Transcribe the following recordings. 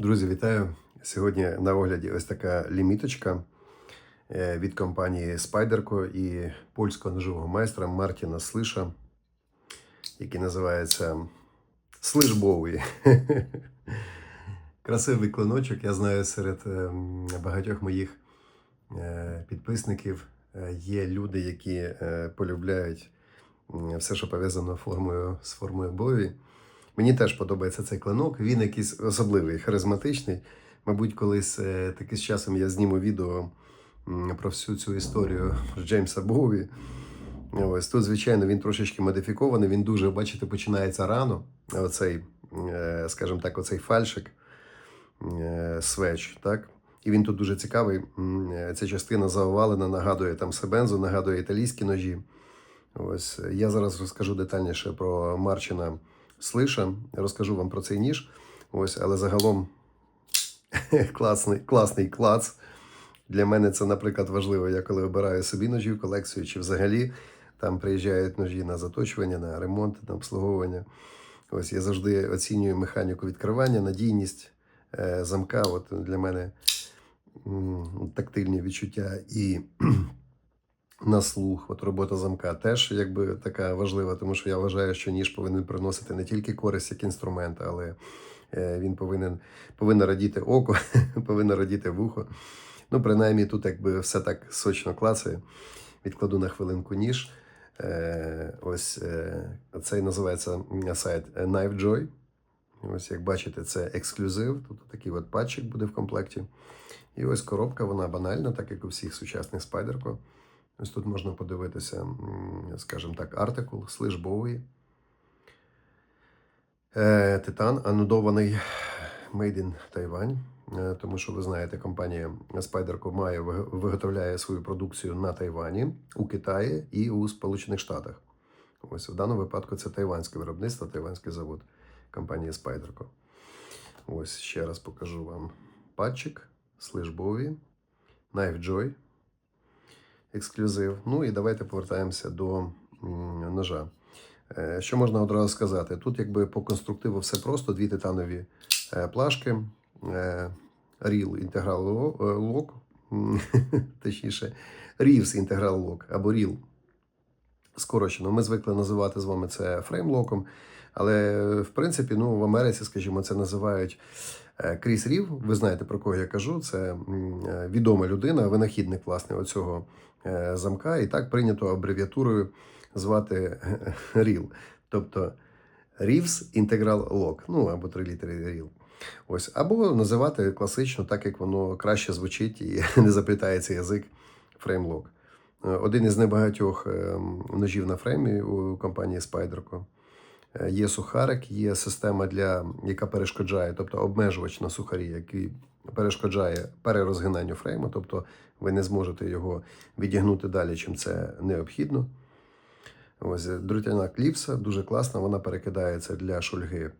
Друзі, вітаю! Сьогодні на огляді ось така ліміточка е, від компанії Spyderco і польського ножового майстра Мартіна Слиша, який називається Слижбовий. Красивий клиночок. Я знаю, серед ем, багатьох моїх е, підписників е, є люди, які е, полюбляють все, що пов'язано формою, з формою бою. Мені теж подобається цей клинок. Він якийсь особливий, харизматичний. Мабуть, колись е, таки з часом я зніму відео про всю цю історію з Джеймса Боуві. Ось тут, звичайно, він трошечки модифікований. Він дуже, бачите, починається рано. Оцей, е, скажімо так, оцей фальшик е, свеч, так? І він тут дуже цікавий. Ця частина заовалена, нагадує там Себензу, нагадує італійські ножі. Ось я зараз розкажу детальніше про Марчина Слиша. Розкажу вам про цей ніж. Ось, але загалом класний, класний клац. Для мене це, наприклад, важливо. Я коли обираю собі ножі в колекцію, чи взагалі там приїжджають ножі на заточування, на ремонт, на обслуговування. Ось я завжди оцінюю механіку відкривання, надійність е, замка. От для мене тактильні відчуття і на слух. От робота замка теж якби така важлива, тому що я вважаю, що ніж повинен приносити не тільки користь як інструмент, але е, він повинен повинно радіти око, повинно радіти вухо. Ну, принаймні, тут якби все так сочно клацає. Відкладу на хвилинку ніж. Е, ось е, цей називається сайт Knife Joy. Ось, як бачите, це ексклюзив. Тут такий от патчик буде в комплекті. І ось коробка, вона банальна, так як у всіх сучасних спайдерко. Ось тут можна подивитися, скажімо так, артикул слижбовий. Е, Титан анодований Made in Taiwan. Е, Тому що ви знаєте, компанія Spyderco має виготовляє свою продукцію на Тайвані, у Китаї і у Сполучених Штатах. Ось в даному випадку це тайванське виробництво, тайванський завод компанії Spyderco. Ось ще раз покажу вам патчик, слижбові, Knife Joy, ексклюзив. Ну і давайте повертаємося до ножа. Е, Що можна одразу сказати? Тут, якби по конструктиву все просто: дві титанові е, плашки, е, е, Lock, м, точніше, Reeves Integral Lock або Real. Скорочено. Ми звикли називати з вами це фреймлоком, але в принципі, ну, в Америці, скажімо, це називають Кріс Рів. Ви знаєте, про кого я кажу. Це е, відома людина, винахідник власне оцього е, замка. І так прийнято абревіатурою звати RIL. Тобто Reeves Integral Lock, ну або три літери RIL. Ось, або називати класично, так як воно краще звучить і не заплітається язик фреймлок. Е, Один із небагатьох е, ножів на фреймі у компанії Spyderco. Е, Є сухарик, є система, для, яка перешкоджає, тобто обмежувач на сухарі, який перешкоджає перерозгинанню фрейму, тобто ви не зможете його відігнути далі, чим це необхідно. Ось е, дротяна кліпса дуже класна, вона перекидається для шульги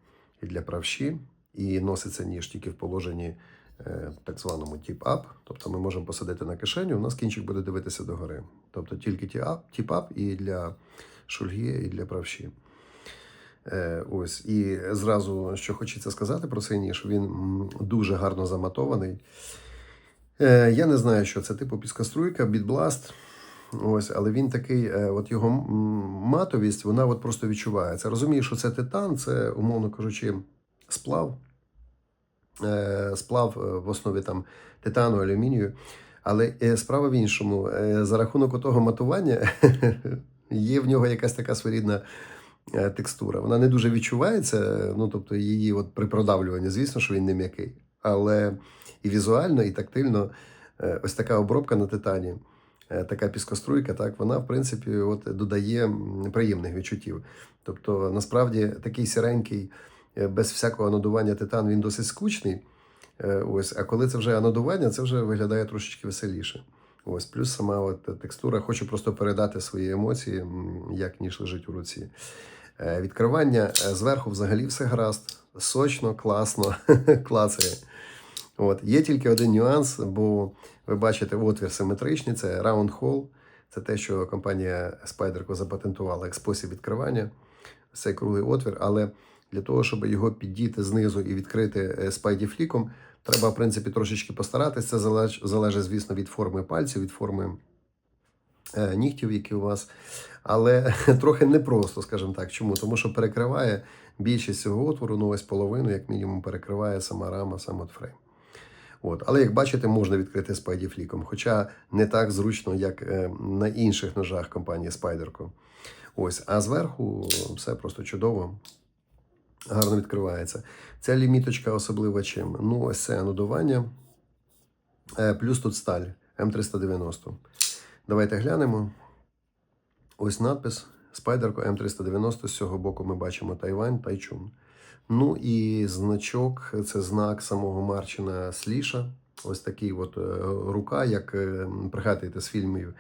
і для правші, і носиться ніж тільки в положенні е, так званому тіп-ап. Тобто ми можемо посадити на кишеню, у нас кінчик буде дивитися догори. Тобто тільки тіп-ап, і для шульги, і для правші. Е, ось, і зразу, що хочеться сказати про цей ніж, він дуже гарно заматований. Е, я не знаю, що це типу піскоструйка, бітбласт. Ось, але він такий, е, от його матовість, вона от просто відчувається. Розумію, що це титан, це, умовно кажучи, сплав. Сплав в основі там титану, алюмінію. Але справа в іншому, за рахунок того матування є в нього якась така своєрідна текстура. Вона не дуже відчувається. е, Ну, тобто, її от при продавлюванні, звісно, що він не м'який. Але і візуально, і тактильно е, ось така обробка на титані, е, така піскоструйка, так, вона, в принципі, от, додає приємних відчуттів. Тобто, насправді, такий сіренький, е, без всякого надування титан, він досить скучний. Е, Ось, а коли це вже анодування, це вже виглядає трошечки веселіше. Ось, плюс сама от текстура. Хочу просто передати свої емоції, як ніж лежить у руці. Е, Відкривання е, зверху взагалі все гаразд, сочно, класно, клацає. От. Є тільки один нюанс, бо ви бачите отвір симетричний, це round hole. Це те, що компанія Spyderco запатентувала як спосіб відкривання. Цей круглий отвір, але Для того, щоб його піддіти знизу і відкрити е, спайдіфліком, треба, в принципі, трошечки постаратися. Це залеж- залежить, звісно, від форми пальців, від форми е, нігтів, які у вас. Але трохи непросто, скажімо так. Чому? Тому що перекриває більшість цього отвору, ну ось половину, як мінімум, перекриває сама рама, сам от фрейм. От. Але як бачите, можна відкрити спайдіфліком, хоча не так зручно, як е, на інших ножах компанії Spyderco. Ось, а зверху все просто чудово, гарно відкривається. Ця ліміточка особлива чим? Ну, ось це анодування, е, плюс тут сталь М390. Давайте глянемо. Ось надпис Spyderco М390. З цього боку ми бачимо Тайвань, Тайчун. Ну і значок це знак самого Марчина Сліша. Ось такий от е, рука, як е, пригадуєте з фільмів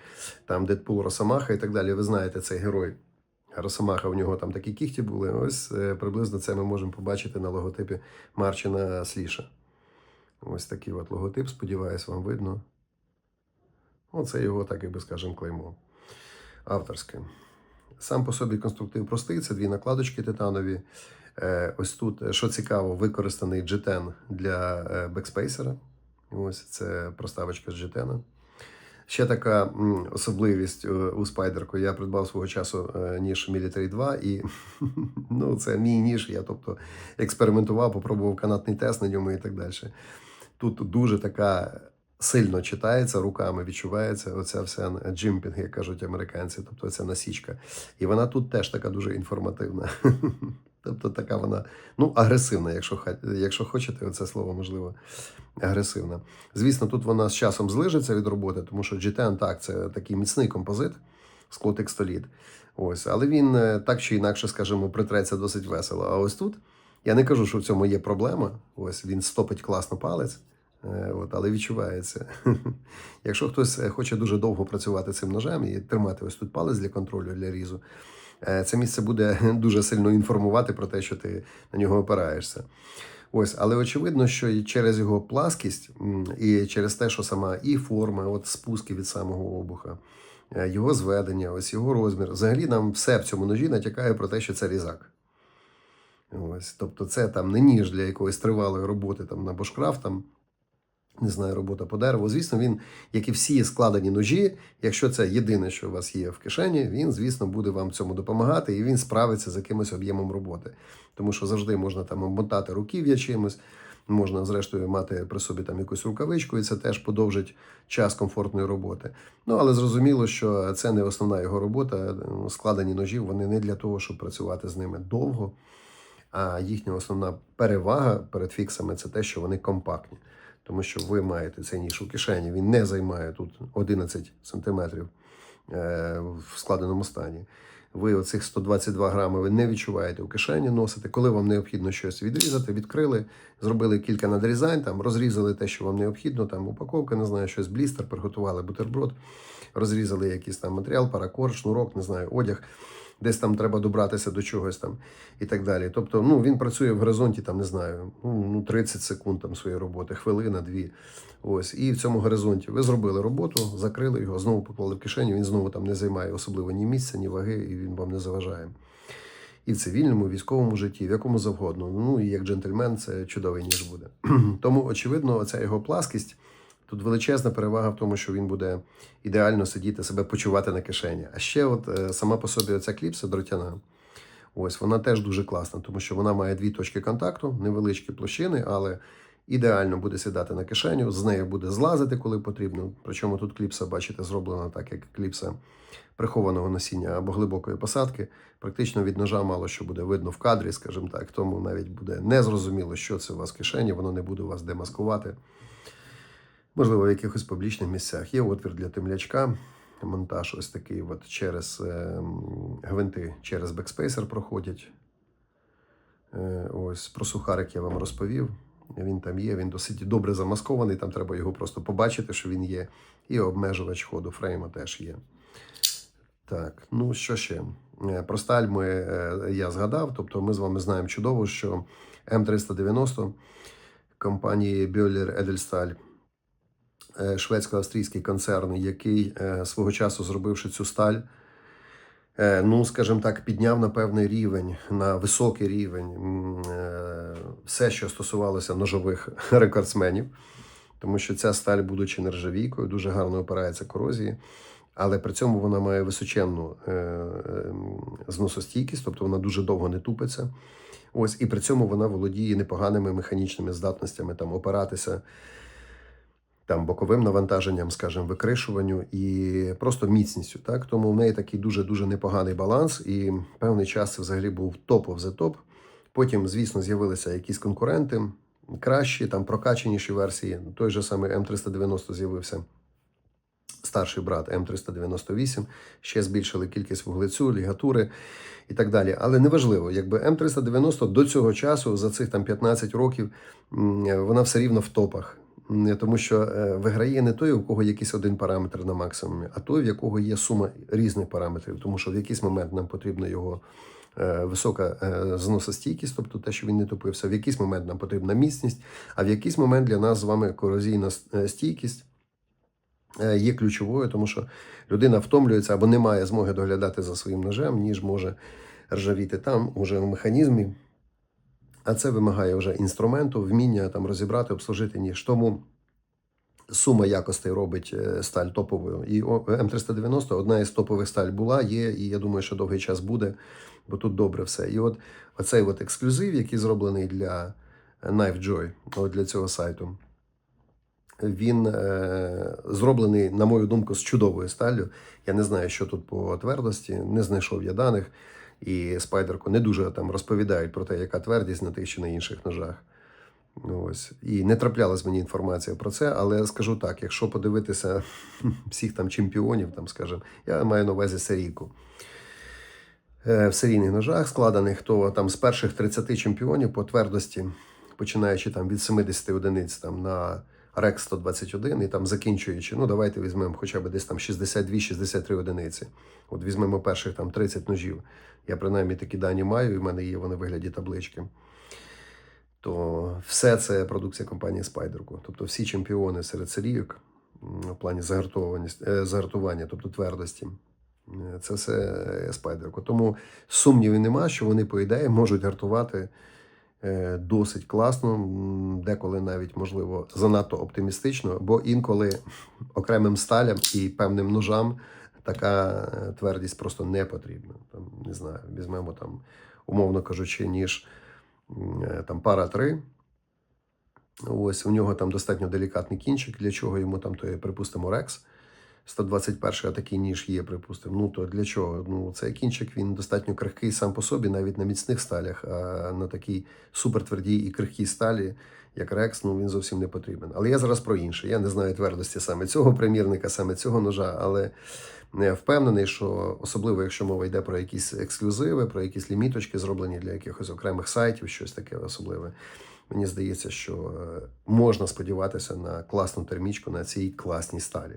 там Дедпул Росомаха і так далі. Ви знаєте, цей герой. Росомаха, у нього там такі кіхті були. Ось е, приблизно це ми можемо побачити на логотипі Марчина Сліша. Ось такий от логотип, сподіваюсь, вам видно. Оце його, так якби скажемо, клеймо. Авторське. Сам по собі конструктив простий, це дві накладочки титанові. Е, Ось тут, е, що цікаво, використаний G10 для е, бекспейсера. Ось це проставочка з G10. Ще така особливість у спайдерку. Я придбав свого часу ніж Military 2, і ну, це мій ніж. Я тобто експериментував, попробував канатний тест на ньому і так далі. Тут дуже така сильно читається руками, відчувається оця вся джимпінг, як кажуть американці, тобто ця насічка. І вона тут теж така дуже інформативна. Тобто така вона ну, агресивна, якщо, якщо хочете, оце слово можливо агресивна. Звісно, тут вона з часом злижиться від роботи, тому що G10, так, це такий міцний композит, склотекстоліт. Ось, але він е, так чи інакше, скажімо, притреться досить весело. А ось тут я не кажу, що в цьому є проблема. Ось він стопить класно палець. Е, От, але відчувається. Якщо хтось е, хоче дуже довго працювати цим ножем і тримати ось тут палець для контролю, для різу, е, це місце буде дуже сильно інформувати про те, що ти на нього опираєшся. Ось, але очевидно, що через його пласкість, і через те, що сама і форма, от спуски від самого обуха, його зведення, ось його розмір. Взагалі нам все в цьому ножі натякає про те, що це різак. Ось, тобто, це там не ніж для якоїсь тривалої роботи там на бошкрафт, не знаю, робота по дереву. Звісно, він, як і всі складені ножі, якщо це єдине, що у вас є в кишені, він, звісно, буде вам цьому допомагати, і він справиться з якимось об'ємом роботи. Тому що завжди можна там обмотати руків'я чимось, можна, зрештою, мати при собі там якусь рукавичку, і це теж подовжить час комфортної роботи. Ну, але зрозуміло, що це не основна його робота. Складені ножі, вони не для того, щоб працювати з ними довго. А їхня основна перевага перед фіксами це те, що вони компактні. Тому що ви маєте цей ніж у кишені, він не займає тут 11 сантиметрів е, в складеному стані. Ви оцих 122 грами ви не відчуваєте у кишені носите. Коли вам необхідно щось відрізати, відкрили, зробили кілька надрізань, там розрізали те, що вам необхідно, там упаковка, не знаю, щось блістер, приготували бутерброд, розрізали якийсь там матеріал, паракорд, шнурок, не знаю, одяг. Десь там треба добратися до чогось там і так далі. Тобто, ну він працює в горизонті, там не знаю, ну ну, 30 секунд там своєї роботи, хвилина, дві. Ось, і в цьому горизонті ви зробили роботу, закрили його, знову поклали в кишеню. Він знову там не займає особливо ні місця, ні ваги, і він вам не заважає. І в цивільному, і військовому житті, в якому завгодно. Ну і як джентльмен, це чудовий ніж буде. Тому, очевидно, оця його пласкість. Тут величезна перевага в тому, що він буде ідеально сидіти, себе почувати на кишені. А ще, от е, сама по собі оця кліпса дротяна, ось вона теж дуже класна, тому що вона має дві точки контакту, невеличкі площини, але ідеально буде сідати на кишеню, з нею буде злазити, коли потрібно. Причому тут кліпса, бачите, зроблена так, як кліпса прихованого носіння або глибокої посадки. Практично від ножа мало що буде видно в кадрі, скажімо так, тому навіть буде незрозуміло, що це у вас в кишені, воно не буде вас демаскувати. Можливо, в якихось публічних місцях. Є отвір для темлячка. Монтаж ось такий от через е, гвинти через бекспейсер проходять. Е, ось про сухарик я вам розповів. Він там є, він досить добре замаскований. Там треба його просто побачити, що він є. І обмежувач ходу фрейма теж є. Так, ну що ще? Е, Про сталь ми, е, я згадав. Тобто ми з вами знаємо чудово, що М390 компанії Böhler Edelstahl е, шведсько-австрійський концерн, який е, свого часу зробивши цю сталь, е, ну, скажімо так, підняв на певний рівень, на високий рівень е, все, що стосувалося ножових рекордсменів, тому що ця сталь, будучи нержавійкою, дуже гарно опирається корозії, але при цьому вона має височенну е, е, зносостійкість, тобто вона дуже довго не тупиться. Ось, і при цьому вона володіє непоганими механічними здатностями там опиратися там боковим навантаженням, скажімо, викришуванню і просто міцністю. Так? Тому в неї такий дуже-дуже непоганий баланс, і певний час це взагалі був топ of the топ. Потім, звісно, з'явилися якісь конкуренти, кращі, там прокаченіші версії. Той же самий М390 з'явився. Старший брат М398, ще збільшили кількість вуглецю, лігатури і так далі. Але неважливо, якби М390 до цього часу, за цих там 15 років, вона все рівно в топах. Тому що е, виграє не той, у кого якийсь один параметр на максимумі, а той, в якого є сума різних параметрів. Тому що в якийсь момент нам потрібна його е, висока е, зносостійкість, тобто те, що він не топився, в якийсь момент нам потрібна міцність, а в якийсь момент для нас з вами корозійна стійкість є ключовою, тому що людина втомлюється або не має змоги доглядати за своїм ножем, ніж може ржавіти там, уже в механізмі. А це вимагає вже інструменту, вміння там розібрати, обслужити ніж. Тому сума якостей робить е, сталь топовою. І М390 одна із топових сталь була, є, і я думаю, що довгий час буде, бо тут добре все. І от оцей от ексклюзив, який зроблений для Knife Joy, от для цього сайту. Він е, зроблений, на мою думку, з чудовою сталлю. Я не знаю, що тут по твердості, не знайшов я даних. І спайдерку не дуже там розповідають про те, яка твердість на тих чи на інших ножах. Ось. І не траплялась мені інформація про це, але скажу так: якщо подивитися всіх там чемпіонів, там, скажімо, я маю на увазі серійку. Е, В серійних ножах складених, то там з перших 30 чемпіонів по твердості, починаючи там від 70 одиниць там, на Rex 121 і там закінчуючи, ну давайте візьмемо хоча б десь там 62-63 одиниці. От візьмемо перших там 30 ножів. Я принаймні такі дані маю, і в мене є вони в вигляді таблички. То все це продукція компанії Spyderco. Тобто всі чемпіони серед серійок в плані е, загартування, тобто твердості. е, Це все Spyderco. Тому сумнівів нема, що вони, по ідеї, можуть гартувати е, досить класно, деколи навіть, можливо, занадто оптимістично, бо інколи окремим сталям і певним ножам така е, твердість просто не потрібна. Там, не знаю, візьмемо там, умовно кажучи, ніж е, там пара 3. Ось у нього там достатньо делікатний кінчик, для чого йому там, то припустимо, Рекс. 121 а такий ніж є, припустимо. Ну то для чого? Ну цей кінчик він достатньо крихкий сам по собі, навіть на міцних сталях, а на такій супертвердій і крихкій сталі, як Рекс, ну він зовсім не потрібен. Але я зараз про інше. Я не знаю твердості саме цього примірника, саме цього ножа, але не впевнений, що особливо, якщо мова йде про якісь ексклюзиви, про якісь ліміточки, зроблені для якихось окремих сайтів, щось таке особливе. Мені здається, що е, можна сподіватися на класну термічку на цій класній сталі.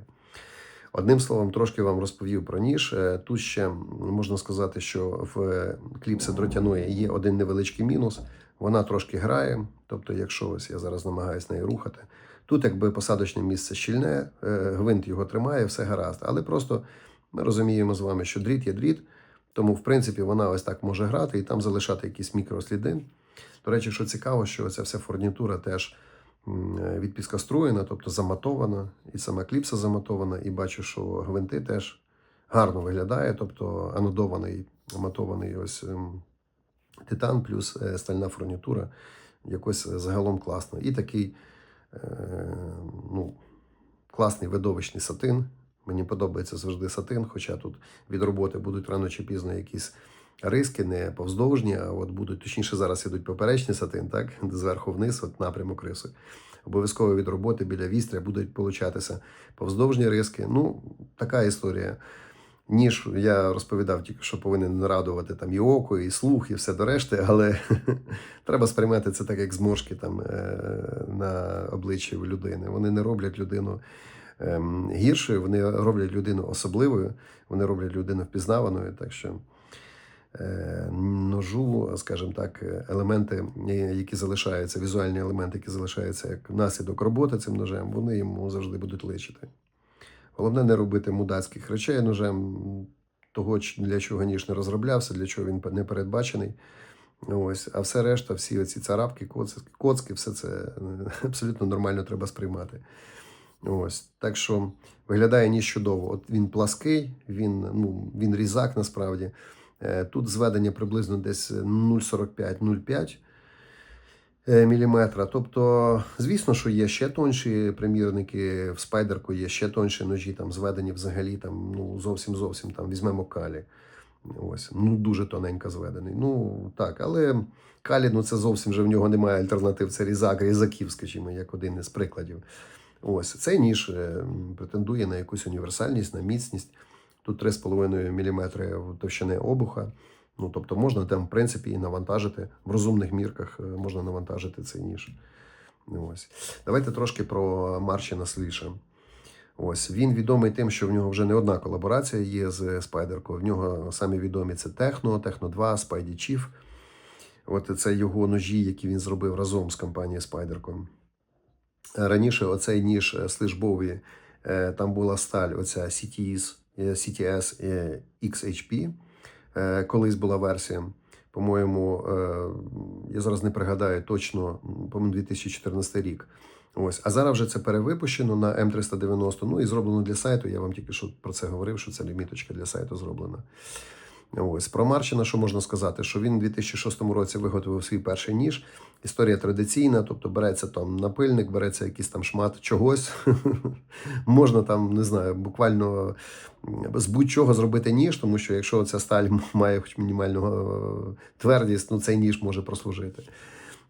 Одним словом, трошки вам розповів про ніж. Е, Тут ще можна сказати, що в кліпси дротяної є один невеличкий мінус. Вона трошки грає. Тобто, якщо ось я зараз намагаюся нею рухати, тут якби посадочне місце щільне, е, гвинт його тримає, все гаразд. Але просто ми розуміємо з вами, що дріт є дріт, тому в принципі вона ось так може грати і там залишати якісь мікросліди. До речі, що цікаво, що ця вся фурнітура теж е, відпіскоструєна, тобто заматована, і сама кліпса заматована, і бачу, що гвинти теж гарно виглядає, тобто анодований, матований ось ем, титан плюс е, стальна фурнітура, якось загалом класно. І такий е, ну, класний видовищний сатин. Мені подобається завжди сатин, хоча тут від роботи будуть рано чи пізно якісь риски, не повздовжні, а от будуть, точніше, зараз ідуть поперечні сатин, так, зверху вниз, от напрямок риси. Обов'язково від роботи біля вістря будуть получатися повздовжні риски. Ну, така історія. Ніж я розповідав тільки, що повинен нарадувати там і око, і слух, і все до решти, але треба сприймати це так, як зморшки там е, на обличчі людини. Вони не роблять людину ем, гіршою, вони роблять людину особливою, вони роблять людину впізнаваною. Так що ножу, скажімо так, елементи, е, які залишаються, візуальні елементи, які залишаються як наслідок роботи цим ножем, вони йому завжди будуть личити. Головне не робити мудацьких речей ножем. того, для чого ніж не розроблявся, для чого він не передбачений. Ось, а все решта, всі оці царапки, коцки, коцки, все це е, абсолютно нормально треба сприймати. Ось. Так що виглядає ніж чудово. От він плаский, він, ну, він різак насправді. Е, Тут зведення приблизно десь 0,45-0,5 е, міліметра. Тобто, звісно, що є ще тонші примірники, в спайдерку є ще тонші ножі, там зведені взагалі там, ну, зовсім зовсім там візьмемо калі. Ось, ну дуже тоненько зведений. Ну так, але калі, ну це зовсім вже в нього немає альтернатив. Це різак, різаків, скажімо, як один із прикладів. Ось цей ніж е, претендує на якусь універсальність, на міцність. Тут 3,5 мм товщини обуха. Ну, тобто можна там, в принципі, і навантажити в розумних мірках е, можна навантажити цей ніж. Ось. Давайте трошки про Марчина Сліша. Ось він відомий тим, що в нього вже не одна колаборація є з Спайдеркою. В нього самі відомі це Техно, Техно 2, Spidey Chief. От це його ножі, які він зробив разом з компанією Спайдерком. Раніше оцей ніж е, е, там була сталь, оця CTS, CTS е, XHP. Е, Колись була версія. По-моєму, е, я зараз не пригадаю точно, по-моєму, 2014 рік. Ось, а зараз вже це перевипущено на М390. Ну і зроблено для сайту. Я вам тільки що про це говорив, що це ліміточка для сайту зроблена. Ось про Марчина, що можна сказати, що він у 2006 році виготовив свій перший ніж. Історія традиційна, тобто береться там напильник, береться якийсь там шмат чогось. можна там, не знаю, буквально з будь-чого зробити ніж, тому що якщо ця сталь має хоч мінімальну е, твердість, ну цей ніж може прослужити.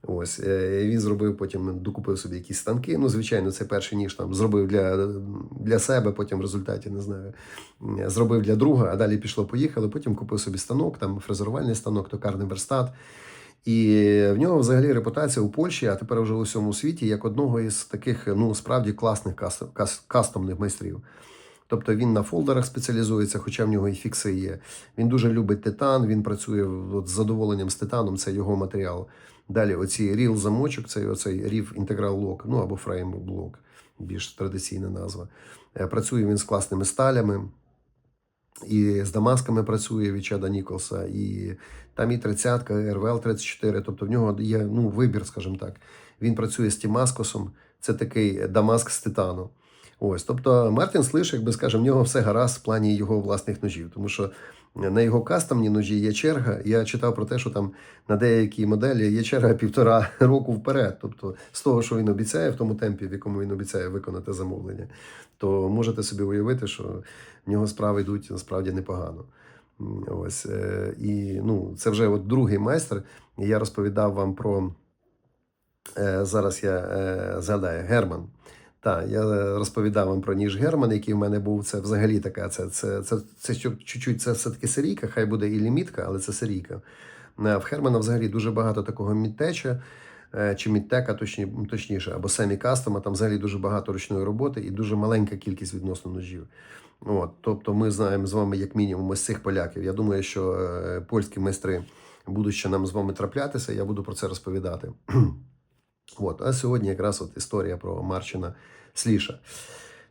Ось е, він зробив потім, докупив собі якісь станки. Ну, звичайно, це перший ніж там зробив для, для себе, потім в результаті не знаю, зробив для друга, а далі пішло, поїхали. Потім купив собі станок, там фрезерувальний станок, токарний верстат. І в нього взагалі репутація у Польщі, а тепер вже у всьому світі, як одного із таких ну справді класних кас- кас- кастомних майстрів. Тобто він на фолдерах спеціалізується, хоча в нього і фікси є. Він дуже любить титан, він працює от, з задоволенням з титаном, це його матеріал. Далі оці ріл замочок, це оцей рів інтеграл лок, ну або фрейм блок, більш традиційна назва. Е, Працює він з класними сталями. І з Дамасками працює від Чада Ніколса, і там І30-ка, РВЛ 34 тобто в нього є ну, вибір, скажімо так. Він працює з Тімаскосом, це такий Дамаск з титану. Ось, тобто Мартін Слиш, якби скажемо, в нього все гаразд в плані його власних ножів, тому що на його кастомні ножі є черга. Я читав про те, що там на деякі моделі є черга півтора року вперед. Тобто, з того, що він обіцяє, в тому темпі, в якому він обіцяє виконати замовлення, то можете собі уявити, що в нього справи йдуть насправді непогано. Ось е, і ну, це вже от другий майстер. Я розповідав вам про е, зараз. Я е, згадаю Герман. Так, я розповідав вам про ніж Герман, який в мене був. Це взагалі така. Це, це, це, це, чуть-чуть це все-таки серійка, хай буде і лімітка, але це серійка. Е, В Германа взагалі дуже багато такого мідтеча, е, чи мідтека, точні, точніше, або семі кастома. Там взагалі дуже багато ручної роботи і дуже маленька кількість відносно ножів. От, тобто, ми знаємо з вами, як мінімум, ось цих поляків. Я думаю, що е, польські майстри будуть ще нам з вами траплятися. Я буду про це розповідати. От, а сьогодні якраз от історія про Марчина Сліша.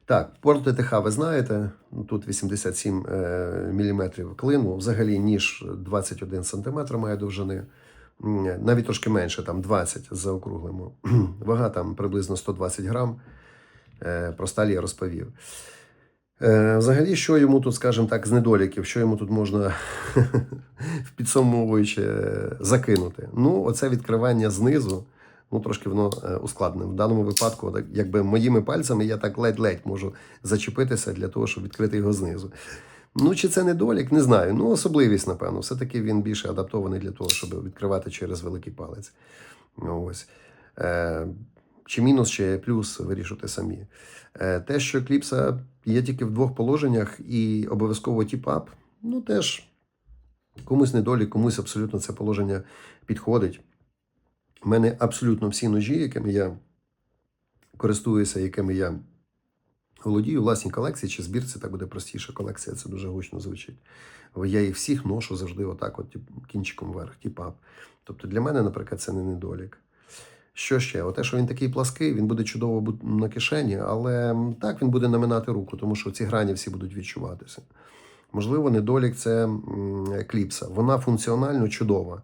Так, порт ТТХ ви знаєте, тут 87 е, мм клину, взагалі ніж 21 см має довжини, навіть трошки менше, там 20 заокруглимо. Вага там приблизно 120 грам. Е, про сталь я розповів. Е, Взагалі, що йому тут, скажімо так, з недоліків, що йому тут можна підсумовуючи е, закинути? Ну, оце відкривання знизу, ну трошки воно е, ускладнене. В даному випадку, якби моїми пальцями я так ледь-ледь можу зачепитися для того, щоб відкрити його знизу. Ну, чи це недолік, не знаю. Ну, особливість, напевно. Все-таки він більше адаптований для того, щоб відкривати через великий палець. Ось. Е, чи мінус, чи плюс вирішуйте самі. Е, те, що кліпса є тільки в двох положеннях і обов'язково тіп-ап, ну теж комусь недолік, комусь абсолютно це положення підходить. У мене абсолютно всі ножі, якими я користуюся, якими я володію власній колекції чи збірці, так буде простіше. Колекція це дуже гучно звучить. Я їх всіх ношу завжди отак, от кінчиком вверх, тіп-ап. Тобто для мене, наприклад, це не недолік. Що ще? Оте, що він такий плаский, він буде чудово на кишені, але так він буде наминати руку, тому що ці грані всі будуть відчуватися. Можливо, недолік це кліпса. Вона функціонально чудова.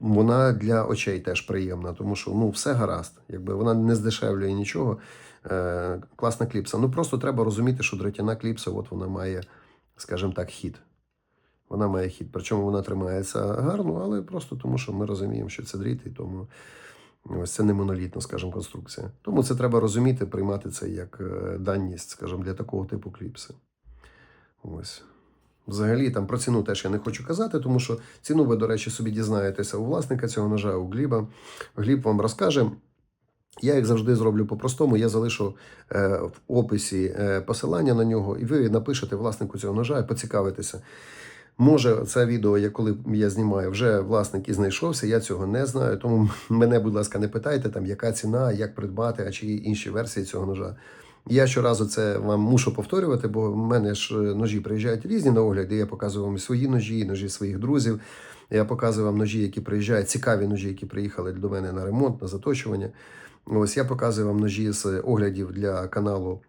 Вона для очей теж приємна, тому що ну все гаразд. Якби вона не здешевлює нічого. Е, класна кліпса. Ну просто треба розуміти, що дротяна кліпса, от вона має, скажімо так, хід. Вона має хід. Причому вона тримається гарно, але просто тому, що ми розуміємо, що це дріт, і тому ось це не монолітна, скажімо, конструкція. Тому це треба розуміти, приймати це як е, даність, скажімо, для такого типу кліпси. Ось. Взагалі, там про ціну теж я не хочу казати, тому що ціну ви, до речі, собі дізнаєтеся у власника цього ножа, у Гліба. Гліб вам розкаже. Я, як завжди, зроблю по-простому. Я залишу е, в описі е, посилання на нього, і ви напишете власнику цього ножа і поцікавитеся. Може, це відео, я коли я знімаю, вже власник і знайшовся, я цього не знаю. Тому мене, будь ласка, не питайте, там, яка ціна, як придбати, а чи є інші версії цього ножа. Я щоразу це вам мушу повторювати, бо в мене ж е, ножі приїжджають різні на огляди. я показую вам свої ножі, ножі своїх друзів. Я показую вам ножі, які приїжджають, цікаві ножі, які приїхали до мене на ремонт, на заточування. Ось я показую вам ножі з оглядів для каналу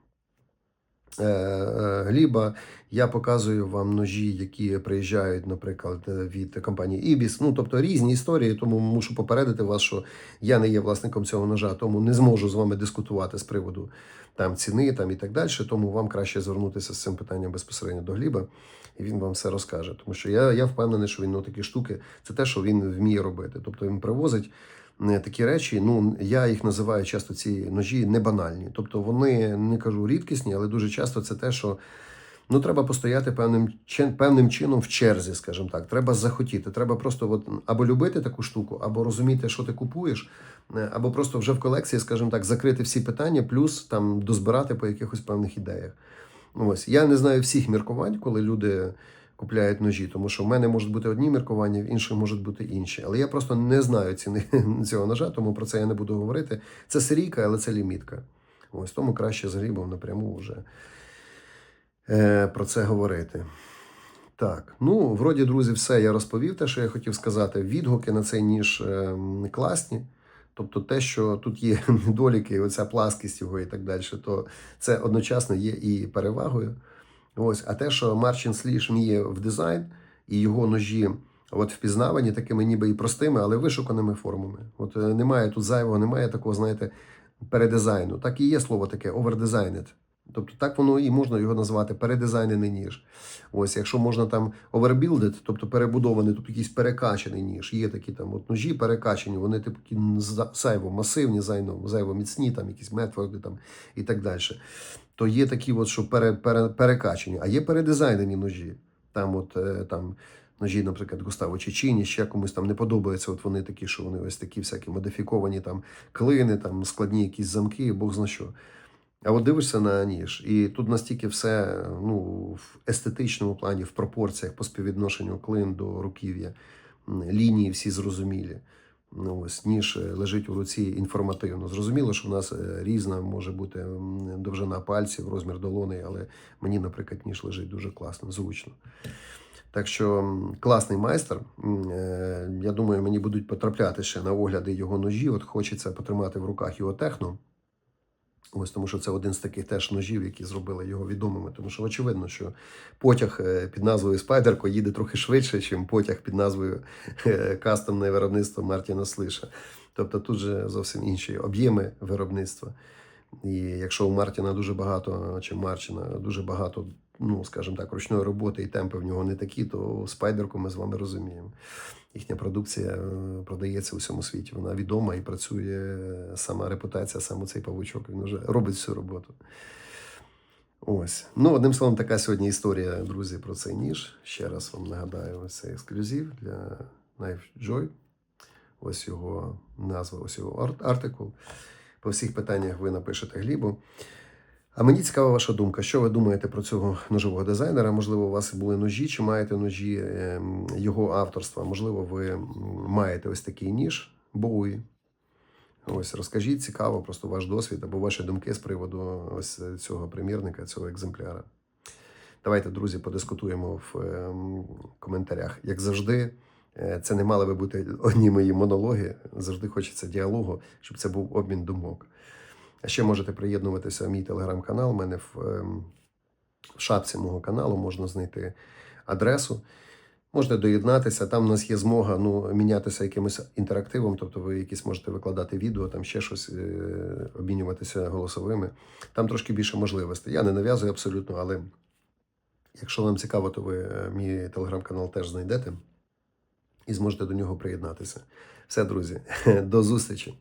Гліба. Я показую вам ножі, які приїжджають, наприклад, від компанії Ibis. Ну, тобто різні історії, тому мушу попередити вас, що я не є власником цього ножа, тому не зможу з вами дискутувати з приводу там ціни там і так далі. Тому вам краще звернутися з цим питанням безпосередньо до Гліба, і він вам все розкаже. Тому що я, я впевнений, що він ну, такі штуки, це те, що він вміє робити. Тобто він привозить е, такі речі. Ну я їх називаю часто ці ножі не банальні. Тобто вони не кажу рідкісні, але дуже часто це те, що. Ну, треба постояти певним певним чином в черзі, скажімо так. Треба захотіти. Треба просто от, або любити таку штуку, або розуміти, що ти купуєш, е, або просто вже в колекції, скажімо так, закрити всі питання, плюс там дозбирати по якихось певних ідеях. Ось я не знаю всіх міркувань, коли люди купляють ножі, тому що в мене можуть бути одні міркування, в інших можуть бути інші. Але я просто не знаю ціни цього ножа, тому про це я не буду говорити. Це серійка, але це лімітка. Ось тому краще з грібом напряму вже е, про це говорити. Так, ну, вроді, друзі, все я розповів те, що я хотів сказати. Відгуки на цей ніж е, класні. Тобто те, що тут є недоліки, оця пласкість його і так далі, то це одночасно є і перевагою. Ось, а те, що Марчин Сліш вміє в дизайн, і його ножі от впізнавані такими ніби і простими, але вишуканими формами. От е, немає тут зайвого, немає такого, знаєте, передизайну. Так і є слово таке overdesigned. Тобто так воно і можна його назвати передизайнений ніж. Ось, якщо можна там overbuilded, тобто перебудований, тобто якийсь перекачаний ніж. Є такі там от ножі перекачані, вони типу такі зайво масивні, зайво, міцні, там якісь метфорди там і так далі. То є такі, от, що пере, пере, перекачані, а є передизайнені ножі. Там, от е, там ножі, наприклад, Густаво Чечіні, ще комусь там не подобається. От вони такі, що вони ось такі всякі модифіковані там клини, там складні якісь замки, Бог зна що. А от дивишся на ніж, і тут настільки все ну, в естетичному плані, в пропорціях по співвідношенню клин до руків'я, лінії всі зрозумілі. Ну, ось ніж е, лежить у руці інформативно. Зрозуміло, що в нас е, різна може бути довжина пальців, розмір долони, але мені, наприклад, ніж лежить дуже класно, звучно. Так що класний майстер. Е, Я думаю, мені будуть потрапляти ще на огляди його ножі. От хочеться потримати в руках його техно. Ось тому, що це один з таких теж ножів, які зробили його відомими. Тому що очевидно, що потяг е, під назвою Спайдерко їде трохи швидше, ніж потяг під назвою е, кастомне виробництво Мартіна Слиша. Тобто тут же зовсім інші об'єми виробництва. І якщо у Мартіна дуже багато, чи Марчина дуже багато, ну скажімо так, ручної роботи і темпи в нього не такі, то спайдерку ми з вами розуміємо. Їхня продукція е, продається у всьому світі. Вона відома і працює сама репутація, саме цей павучок. Він вже робить всю роботу. Ось. Ну, одним словом, така сьогодні історія, друзі, про цей ніж. Ще раз вам нагадаю, ось цей ексклюзив для Knife Joy. Ось його назва, ось його арт- артикул. По всіх питаннях ви напишете Глібу. А мені цікава ваша думка. Що ви думаєте про цього ножового дизайнера? Можливо, у вас були ножі, чи маєте ножі ем, його авторства? Можливо, ви маєте ось такий ніж Боуї. Ось розкажіть цікаво, просто ваш досвід або ваші думки з приводу ось цього примірника, цього екземпляра. Давайте, друзі, подискутуємо в ем, коментарях. Як завжди, е, це не мали би бути одні мої монологи. Завжди хочеться діалогу, щоб це був обмін думок. А ще можете приєднуватися в мій телеграм-канал. У мене в ем, В шапці мого каналу можна знайти адресу. Можете доєднатися. Там у нас є змога ну, мінятися якимось інтерактивом, тобто ви якісь можете викладати відео, там ще щось, е, обмінюватися голосовими. Там трошки більше можливостей. Я не нав'язую абсолютно, але якщо вам цікаво, то ви е, мій телеграм-канал теж знайдете і зможете до нього приєднатися. Все, друзі, до зустрічі!